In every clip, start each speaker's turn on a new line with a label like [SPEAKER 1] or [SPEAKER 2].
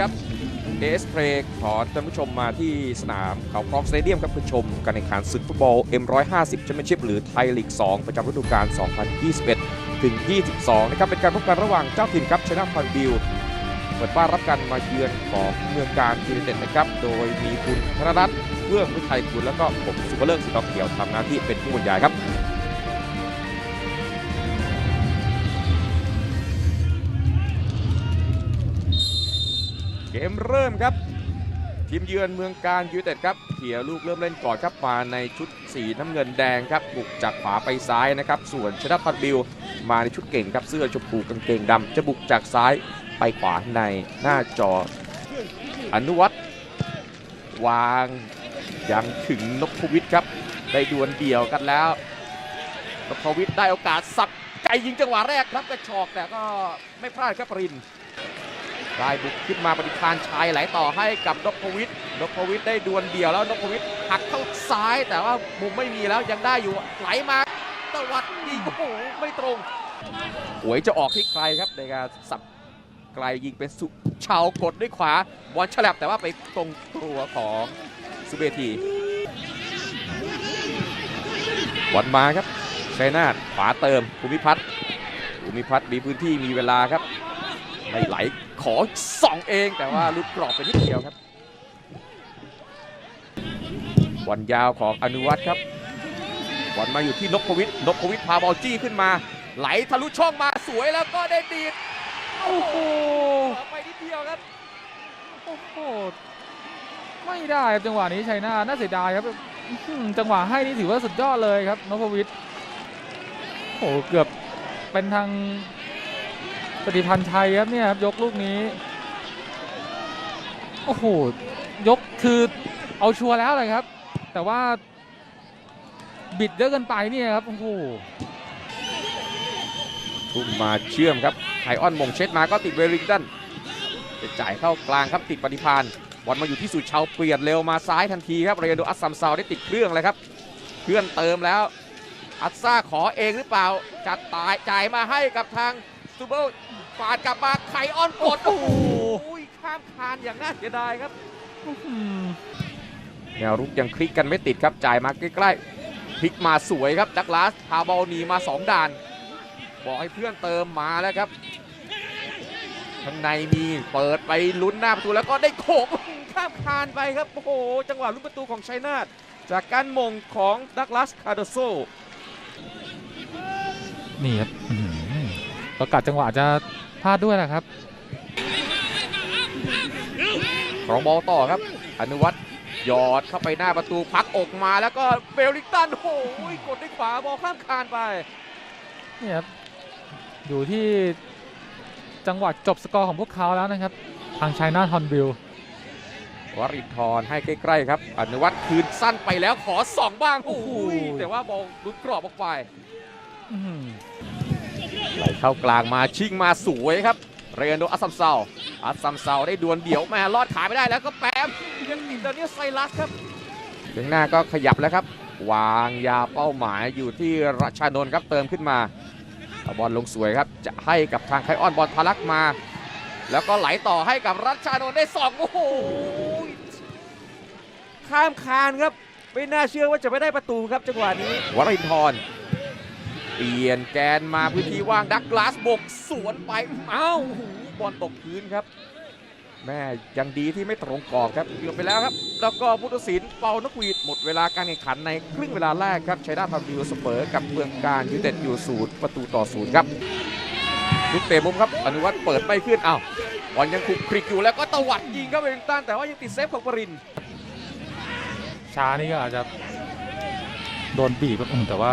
[SPEAKER 1] ครับเอสเพลขอท่านผู้ชมมาที่สนามเขาพร้อมสเตเดียมครับเพื่อชมการแข่งขันศึกฟุตบอล M150 แชมเปี้ยนชิพหรือไทยลีก 2 ประจำฤดูกาล 2021 ถึง 22 นะครับ เป็นการพบกันระหว่างเจ้าถิ่นครับชนะพันบิลเปิดบ้านรับกันมาเยือนของเมืองการยูไนเต็ดนะครับ โดยมีคุณธนรัตน์เพื่องวิทัยคุณแล้วก็ผมสุภเลิกสุดอกเขียวทำหน้าที่เป็นผู้บรรยายครับ เกมเริ่มครับ ทีมเยือนเมืองการยูเต็ดครับเขี่ยลูกเริ่มเล่นก่อนครับมาในชุดสีน้ำเงินแดงครับบุกจากขวาไปซ้ายนะครับ ส่วนชนะพันบิลมาในชุดเก่งครับเสื้อชมพูกางเกงดำจะบุกจากซ้ายไปขวาในหน้าจอ อนุวัตรวางยังถึงนพวิทย์ครับได้ดวลเดี่ยวกันแล้วนพวิทย์ได้โอกาสสับไกยิงจังหวะแรกครับกระชอกแต่ก็ไม่พลาดครับปริน ได้บุกขึ้นมาปฏิพานชายไหลต่อให้กับนพวิทย์นพวิทย์ได้ดวลเดี่ยวแล้วนพวิทย์หักเข้าซ้าย แต่ว่ามุมไม่มีแล้วยังได้อยู่ไหลมาตวัดยิงโอ้โหไม่ตรงหวยจะออกที่ใครครับในการสับไกลยิงเป็นสุชาวกดด้วยขวาบอลฉลับแต่ว่าไปตรงตัวของสุเบทีบอลมาครับชัยนาทขวาเติมภูมิพัฒน์ภูมิพัฒน์มีพื้นที่มีเวลาครับไม่ไหล ขอส่องเองแต่ว่าลุดกรอบไปนิดเดียวครับบอลยาวของอนุวัฒน์ครับบอลมาอยู่ที่นพวิทย์นพวิทย์พาบอลจี้ขึ้นมา ไหลทะลุช่องมาสวยแล้วก็ได้ดีดโอ้โหไปนิดเดียวครับ
[SPEAKER 2] โอ้โหไม่ได้ครับจังหวะนี้ชัยนาน่าเสียดายครับจังหวะให้นี่ถือว่าสุดยอดเลยครับนพวิทย์โอ้โหเกือบเป็นทาง ปฏิพันธ์ชัยครับเนี่ยครับยกลูกนี้ โอ้โห ยกคือเอาชัวร์แล้วเลยครับ แต่ว่าบิดเยอะเกินไปเนี่ยครับ โอ้โห
[SPEAKER 1] ทุ่มมาเชื่อมครับไฮออนมงเช็ดมาก็ติดเวริงตันจะจ่ายเข้ากลางครับติดปฏิพานบอลมาอยู่ที่สุดชาวเปลี่ยนเร็วมาซ้ายทันทีครับเรโดอัสซัมซาวได้ติดเครื่องเลยครับเคลื่อนเติมแล้ว อัสซ่าขอเองหรือเปล่าจัดตายจ่ายมาให้กับทางซูเปอ ร์ปาดกลับมาไคออนกดโอ้โหข้ามคานอย่างน่าเสียดายครับ
[SPEAKER 2] อื้อหือ
[SPEAKER 1] แนวรุกยังคลิกกันไม่ติดครับจ่ายมาใกล้ๆพลิกมาสวยครับดักลาสพาบอลหนีมา 2ด่าน บอกให้เพื่อนเติมมาแล้วครับข้างในมีเปิดไปลุ้นหน้าประตูแล้วก็ได้โขกข้ามคานไปครับโอ้โหจังหวะลุ้นประตูของชัยนาทจากการมงของดักลาสคาร์โดโซ
[SPEAKER 2] นี่ครับอื้อหือประกาศจังหวะจะ พลาดด้วยนะครับ
[SPEAKER 1] ของบอลต่อครับ อนุวัตรหยอดเข้าไปหน้าประตูพักอกมาแล้วก็เบลลิงตันโอ้โหกดด้วยขวาบอลข้ามคานไป
[SPEAKER 2] นี่ครับอยู่ที่จังหวะจบสกอร์ของพวกเขาแล้วนะครับ ทางชัยนาทอนบิล
[SPEAKER 1] วรินทร์ให้ใกล้ๆครับ อนุวัตรคืนสั้นไปแล้วขอส่องบ้างโอ้โหแต่ว่าบอลหลุดกรอบออกไป
[SPEAKER 2] อื้อหือ
[SPEAKER 1] ไหล เข้ากลางมาชิงมาสวยครับ เรนโดอัสซัมเซาอัสซัมเซาได้ดวลเดี่ยวแมาลอดขาไม่ได้แล้วก็แปมยังติดเดนนียลไซรัสครับถึงหน้าก็ขยับแล้วครับ วางยาเป้าหมายอยู่ที่รัชานนท์ครับเติมขึ้นมาเอาบอลลงสวยครับ จะให้กับทางไคออนบอลทะลักมา แล้วก็ไหลต่อให้กับรัชานนท์ได้สองโอ้โหข้ามคานครับ ไม่น่าเชื่อว่าจะไม่ได้ประตูครับจังหวะนี้วรินทร์ เปลี่ยนแกนมาพื้นที่ว่างดักลาสบกสวนไปเอ้าโอ้โหบอลตกพื้นครับ แม่ยังดีที่ไม่ตรงกรอบครับเกือบไปแล้วครับ แล้วก็พุทธศิลป์เป่านกหวีดหมดเวลาการแข่งขันในครึ่งเวลาแรกครับชัยนาททำดีเสมอกับเมืองการยูเต็ดอยู่ศูนย์ประตูต่อศูนย์ครับลูกเตะมุมครับอนุวัฒน์เปิดไม่ขึ้นอ้าวบอลยังคลุกคลิกอยู่แล้วก็ตวัดยิงครับเวลิงตันแต่ว่ายังติดเซฟของปริน
[SPEAKER 2] ช้านี่ก็อาจจะโดนบีบแต่ว่า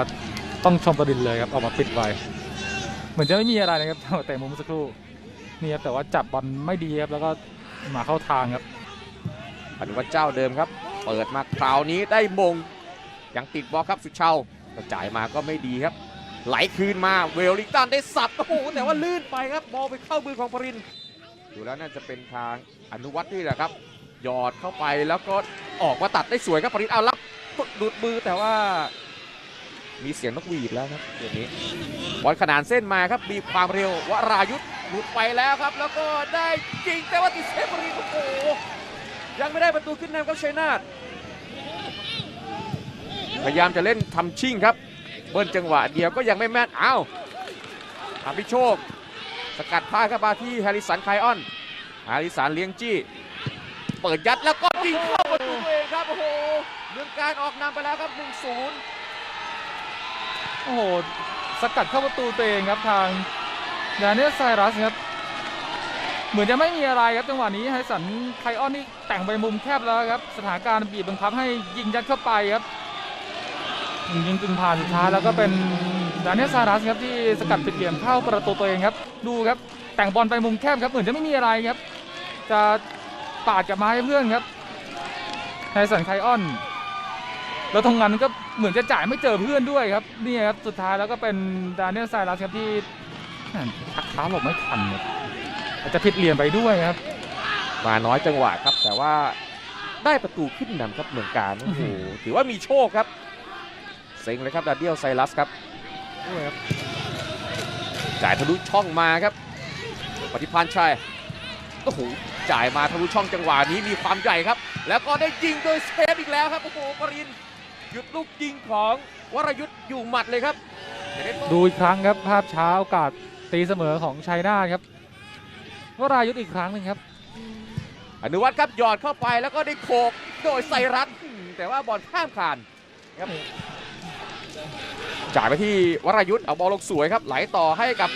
[SPEAKER 2] ต้องชมประดินเลยครับออกมาปิดไว้เหมือนจะไม่มีอะไรนะครับแต่มุมสักครู่นี่ครับแต่ว่าจับบอลไม่ดีครับแล้วก็มาเข้าทางครับ
[SPEAKER 1] อนุวัฒน์เจ้าเดิมครับ เปิดมาคราวนี้ได้มงยังติดบอลครับสุชาวกระจ่ายมาก็ไม่ดีครับ ไหลคืนมาเวลลิงตันได้สับโอ้โหแต่ว่าลื่นไปครับบอลไปเข้ามือของปรินดูแล้วน่าจะเป็นทางอนุวัฒน์นี่แหละครับหยอดเข้าไปแล้วก็ออกมาตัดได้สวยครับปรินเอารับดูดมือแต่ว่า มีเสียงนกหวีดแล้วครับเดี๋ยวนี้บอลขนานเส้นมาครับบีบความเร็ววรายุทธหลุดไปแล้วครับ แล้วก็ได้จริงแต่ว่าติดเซฟบรีโอ้โหยังไม่ได้ประตูขึ้นนำครับชัยนาทพยายามจะเล่นทำชิ่งครับ เบิ้ลจังหวะเดียวก็ยังไม่แม่นอ้าวอภิโชค สกัดพลาดเข้ามาที่แฮร์ริสันไคออนแฮร์ริสันเลี้ยงจี้ เปิดยัดแล้วก็ยิงเข้าประตูเองครับโอ้โหเมืองการออกนำไปแล้วครับ 1-0
[SPEAKER 2] โอ้โหสกัดเข้าประตูตัวเองครับทางดานิเอลไซรัสครับเหมือนจะไม่มีอะไรครับจังหวะนี้ไฮสันไคออนนี่แต่งไปมุมแคบแล้วครับสถานการณ์บีบบังคับให้ยิงยัดเข้าไปครับยิงกึ่งผ่านสุดท้ายแล้วก็เป็นดานิเอลไซรัสครับที่สกัดปิดเหลี่ยมเข้าประตูตัวเองครับ ดูครับแต่งบอลไปมุมแคบครับเหมือนจะไม่มีอะไรครับ จะปาดกลับมาให้เพื่อนครับไฮสันไคออน แล้วทงงานก็เหมือนจะจ่ายไม่เจอเพื่อนด้วยครับนี่ครับสุดท้ายแล้วก็เป็นดานิเอลไซรัสครับที่แหม่ทักเท้าหลบไม่ทันครับอาจจะผิดเหลี่ยมไปด้วยครับ
[SPEAKER 1] มาน้อยจังหวะครับ แต่ว่าได้ประตูขึ้นนำครับเมืองการโอ้โหถือว่ามีโชคครับเซ็งเลยครับดาเดียลไซรัสครับด้วยครับจ่ายทะลุช่องมาครับ ปฏิพันธ์ชัยโอ้โหจ่ายมาทะลุช่องจังหวะนี้มีความใหญ่ครับ แล้วก็ได้ยิงโดยเซฟอีกแล้วครับโอ้โหปริน หยุดลูกยิงของวรยุทธ์อยู่หมัดเลยครับจะได้โต้
[SPEAKER 2] ดูอีกครั้งครับภาพช้าโอกาสตีเสมอของชัยนาทครับวรายุทธอีกครั้งหนึ่งครับ
[SPEAKER 1] อนุวัฒน์ครับหยอดเข้าไปแล้วก็ได้โขกโดยไซรัสอืมแต่ว่าบอลข้ามคานครับจ่ายไปที่วรยุทธ์เอาบอลลงสวยครับ ไหลต่อให้กับ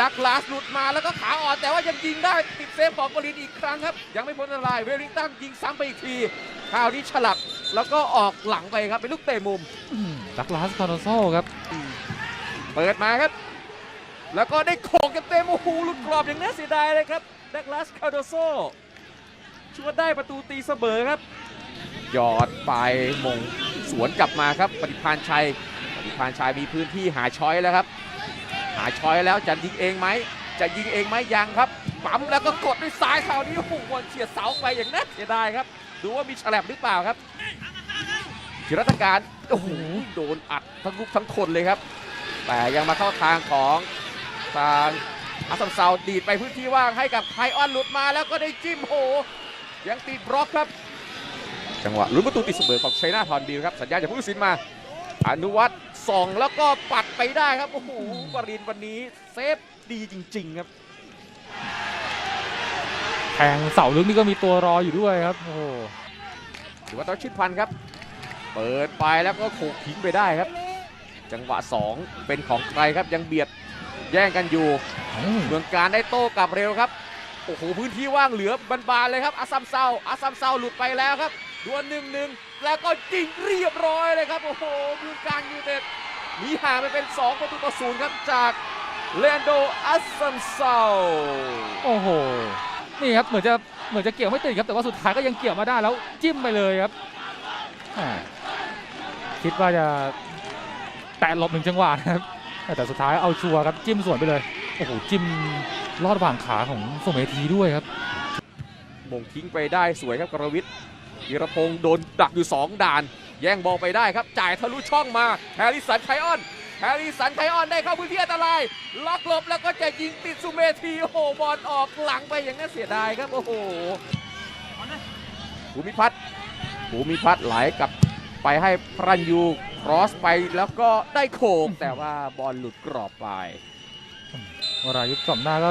[SPEAKER 1] ดักลาสหลุดมาแล้วก็ขาอ่อนแต่ว่ายังยิงได้ติดเซฟของบรินอีกครั้งครับ ยังไม่พ้นอันตรายเวลลิงตันยิงซ้ำไปอีกทีคราวนี้ฉลับ แล้วก็ออกหลังไปครับเป็นลูกเตะมุม
[SPEAKER 2] ดักลาสคาร์โดโซครับ
[SPEAKER 1] เปิดมาครับ แล้วก็ได้โขกเต็มๆโอ้โหหลุดกรอบอย่างน่าเสียดายเลยครับดักลาสคาโดโซชวดได้ประตูตีเสมอครับหยอดไปมงสวนกลับมาครับ ปฏิพานชัย ปฏิพานชัยมีพื้นที่หาช้อยแล้วครับ หาช้อยแล้วจะยิงเองไหมจะยิงเองไหมยังครับปั๊มแล้วก็กดด้วยซ้ายคราวนี้โอ้โหบอลเฉียดเสาไปอย่างน่าเสียดายครับ ดูว่ามีฉลับหรือเปล่าครับ จิรัตการโอ้โหโดนอัดทั้งลูกทั้งคนเลยครับ แต่ยังมาเข้าทางของทางอาซัมเซาดีดไปพื้นที่ว่างให้กับไคออนหลุดมาแล้วก็ได้จิ้มโห ยังติดบล็อกครับ จังหวะลุ้นประตูติดเสมอของชัยนาทอนบิลครับ สัญญาณจากผู้ตัดสินมา อนุวัตรส่องแล้วก็ปัดไปได้ครับ โอ้โหปรินวันนี้เซฟดีจริง ๆครับ
[SPEAKER 2] แทงเสาลึกนี่ก็มีตัวรออยู่ด้วยครับ โอ้โห
[SPEAKER 1] ถือว่าต้องชิดพันครับ เปิดไปแล้วก็โขกทิ้งไปได้ครับ จังหวะ 2 เป็นของใครครับยังเบียดแย่งกันอยู่ เมืองการได้โต้กลับเร็วครับ โอ้โหพื้นที่ว่างเหลือบานๆเลยครับอาซัมเซาอาซัมเซาหลุดไปแล้วครับดวลหนึ่งหนึ่งแล้วก็ยิงเรียบร้อยเลยครับ โอ้โหเมืองการยูไนเต็ดหนีห่างไปเป็น 2 ประตูต่อศูนย์ครับจากเลนโดอาซัมเซา
[SPEAKER 2] โอ้โหนี่ครับเหมือนจะเหมือนจะเกี่ยวไม่ติดครับแต่ว่าสุดท้ายก็ยังเกี่ยวมาได้แล้วจิ้มไปเลยครับแหม่ คิดว่าจะแตะหลบหนึ่งจังหวะนะครับ แต่สุดท้ายเอาชัวร์ครับจิ้มสวนไปเลย โอ้โห จิ้มลอดวางขาของสมเมธีด้วยครับ
[SPEAKER 1] มงทิ้งไปได้สวยครับกรวิทย์วีรพงศ์โดนดักอยู่ 2 ด่าน แย่งบอลไปได้ครับ จ่ายทะลุช่องมาแฮร์ริสันไคออนแฮร์ริสันไคออนได้เข้าพื้นที่อันตราย ล็อกหลบแล้วก็จะยิงติดสุเมธีโอ้โหบอลออกหลังไปอย่างน่าเสียดายครับโอ้โหภูมิพัฒน์ภูมิพัฒน์ไหลกับ ไปให้พรันยูครอสไปแล้วก็ได้โขงแต่ว่าบอลหลุดกรอบไป
[SPEAKER 2] วรายุทธ์กล่อมหน้าก็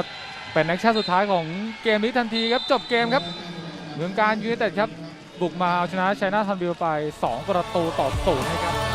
[SPEAKER 2] เป็นแอคชั่นสุดท้ายของเกมนี้ทันทีครับจบเกมครับเมืองการยูไนเต็ดครับบุกมาเอาชนะชัยนาททันบิลไป 2 ประตูต่อศูนย์นะครับ